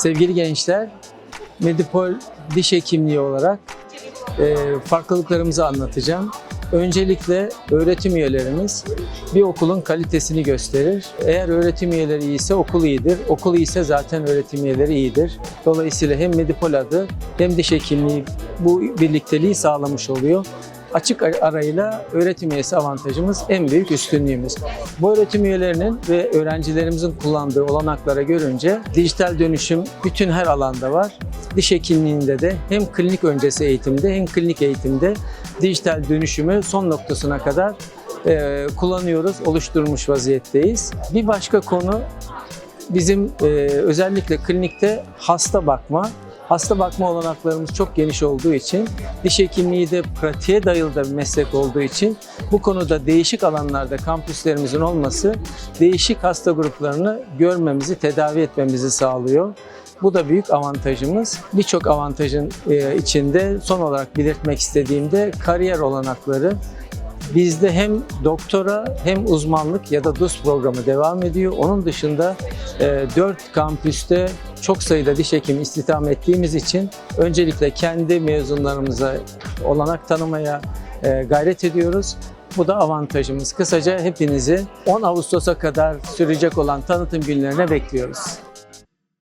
Sevgili gençler, Medipol diş hekimliği olarak e, farklılıklarımızı anlatacağım. Öncelikle öğretim üyelerimiz bir okulun kalitesini gösterir. Eğer öğretim üyeleri iyiyse okul iyidir. Okul iyiyse zaten öğretim üyeleri iyidir. Dolayısıyla hem Medipol adı hem diş hekimliği bu birlikteliği sağlamış oluyor. Açık arayla öğretim üyesi avantajımız en büyük üstünlüğümüz. Bu öğretim üyelerinin ve öğrencilerimizin kullandığı olanaklara görünce dijital dönüşüm bütün her alanda var. Diş hekimliğinde de hem klinik öncesi eğitimde hem klinik eğitimde dijital dönüşümü son noktasına kadar e, kullanıyoruz, oluşturmuş vaziyetteyiz. Bir başka konu bizim e, özellikle klinikte hasta bakma. Hasta bakma olanaklarımız çok geniş olduğu için, diş hekimliği de pratiğe dayalı da bir meslek olduğu için bu konuda değişik alanlarda kampüslerimizin olması değişik hasta gruplarını görmemizi, tedavi etmemizi sağlıyor. Bu da büyük avantajımız. Birçok avantajın e, içinde son olarak belirtmek istediğimde kariyer olanakları. Bizde hem doktora hem uzmanlık ya da DUS programı devam ediyor. Onun dışında 4 kampüste çok sayıda diş hekimi istihdam ettiğimiz için öncelikle kendi mezunlarımıza olanak tanımaya e, gayret ediyoruz. Bu da avantajımız. Kısaca hepinizi 10 Ağustos'a kadar sürecek olan tanıtım günlerine bekliyoruz.